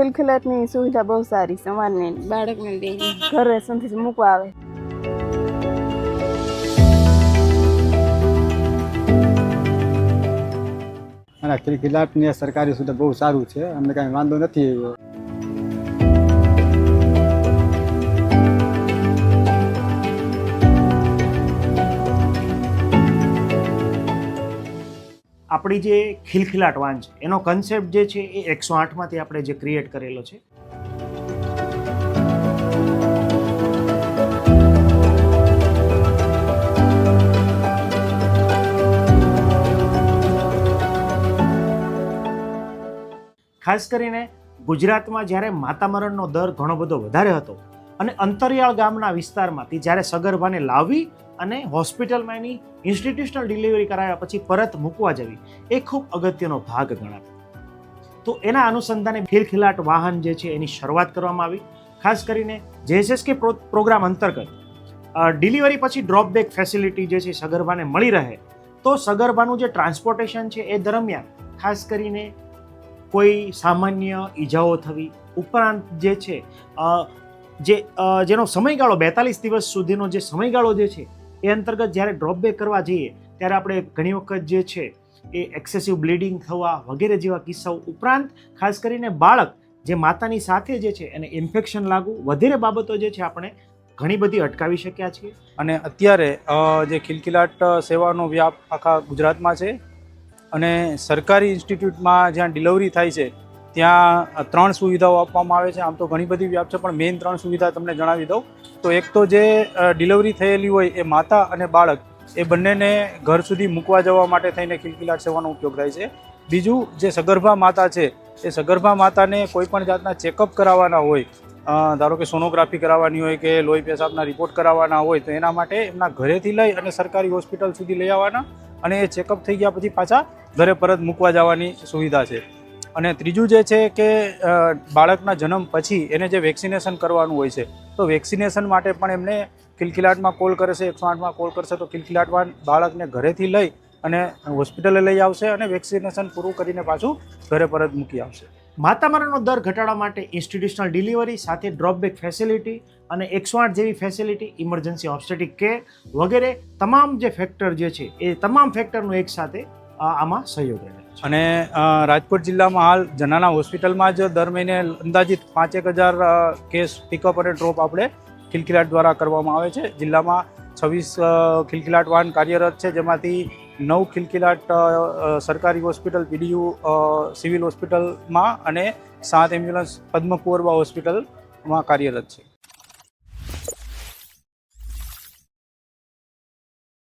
ખિલખિલાટની સુવિધા બહુ સારી સવારને બાળકને ઘરે સુધી મૂકવા આવે. અને ખિલખિલાટની સરકારી સુવિધા બહુ સારું છે અમને કાંઈ વાંધો નથી આપણી જે ખિલખિલાટ વાન છે, એનો કન્સેપ્ટ જે છે એ એકસો આઠમાંથી આપણે જે ક્રિએટ કરેલો છે. ખાસ કરીને ગુજરાતમાં જ્યારે માતા મરણનો દર ઘણો બધો વધારે હતો અને અંતરિયાળ ગામના વિસ્તારમાંથી જ્યારે સગર્ભાને લાવી અને હોસ્પિટલમાં એની ઇન્સ્ટિટ્યુશનલ ડિલિવરી કરાવ્યા પછી પરત મૂકવા જવી, એ ખૂબ અગત્યનો ભાગ ગણાતો. તો એના અનુસંધાને ખિલખિલાટ વાહન જે છે એની શરૂઆત કરવામાં આવી. ખાસ કરીને જેએસએસકે પ્રોગ્રામ અંતર્ગત ડિલિવરી પછી ડ્રોપબેક ફેસિલિટી જે છે સગર્ભાને મળી રહે, તો સગર્ભાનું જે ટ્રાન્સપોર્ટેશન છે એ દરમિયાન ખાસ કરીને કોઈ સામાન્ય ઈજાઓ થવી, ઉપરાંત જે છે જે જેનો સમયગાળો બેતાલીસ દિવસ સુધીનો જે સમયગાળો જે છે, એ અંતર્ગત જ્યારે ડ્રોપ બેક કરવા જઈએ, ત્યારે આપણે ઘણી વખત જે છે, એ એક્સેસિવ બ્લીડિંગ થવા વગેરે જેવા કિસ્સાઓ ઉપરાંત ખાસ કરીને બાળક જે માતાની સાથે જે છે, એને ઇન્ફેક્શન લાગવું વગેરે બાબતો જે છે, આપણે ઘણી બધી અટકાવી શક્યા છીએ. અને અત્યારે જે ખિલખિલાટ સેવાનો વ્યાપ આખા ગુજરાતમાં છે અને સરકારી ઇન્સ્ટિટ્યૂટમાં જ્યાં ડિલિવરી થાય છે ત્યાં ત્રણ સુવિધાઓ આપવામાં આવે છે. આમ તો ઘણી બધી વ્યાપ છે, પણ મેઇન ત્રણ સુવિધા તમને જણાવી દઉં. તો એક તો જે ડિલિવરી થયેલી હોય એ માતા અને બાળક, એ બંનેને ઘર સુધી મૂકવા જવા માટે થઈને ખિલકિલાટ સેવાનો ઉપયોગ થાય છે. બીજું જે સગર્ભા માતા છે, એ સગર્ભા માતાને કોઈ પણ જાતના ચેકઅપ કરાવવાના હોય ધારો કે સોનોગ્રાફી કરાવવાની હોય કે લોહી પેશાબના રિપોર્ટ કરાવવાના હોય, તો એના માટે એમના ઘરેથી લઈ અને સરકારી હોસ્પિટલ સુધી લઈ આવવાના અને એ ચેકઅપ થઈ ગયા પછી પાછા ઘરે પરત મૂકવા જવાની સુવિધા છે. અને ત્રીજું જે છે કે બાળકના જન્મ પછી એને જે વેક્સિનેશન કરવાનું હોય છે, તો વેક્સિનેશન માટે પણ એમને ખિલખિલાટમાં કોલ કરશે, એકસો આઠમાં કોલ કરશે, તો કિલકિલાટમાં બાળકને ઘરેથી લઈ અને હોસ્પિટલે લઈ આવશે અને વેક્સિનેશન પૂરું કરીને પાછું ઘરે પરત મૂકી આવશે. માતામરણનો દર ઘટાડવા માટે ઇન્સ્ટિટ્યુશનલ ડિલિવરી સાથે ડ્રોપબેક ફેસિલિટી અને એકસો આઠ જેવી ફેસિલિટી ઇમરજન્સી ઓબ્સ્ટેટિક કેર વગેરે તમામ જે ફેક્ટર જે છે, એ તમામ ફેક્ટરનો એક સાથે આમાં સહયોગ રહે. અને રાજકોટ જિલ્લામાં હાલ જનાના હોસ્પિટલમાં જ દર મહિને અંદાજિત પાંચેક હજાર કેસ પિકઅપ અને ડ્રોપ આપણે ખિલખિલાટ દ્વારા કરવામાં આવે છે. જિલ્લામાં છવ્વીસ ખિલખિલાટ વાહન કાર્યરત છે, જેમાંથી નવ ખિલખિલાટ સરકારી હોસ્પિટલ, પીડીયુ સિવિલ હોસ્પિટલમાં અને સાત એમ્બ્યુલન્સ, પદ્મકુંવરબા હોસ્પિટલમાં કાર્યરત છે.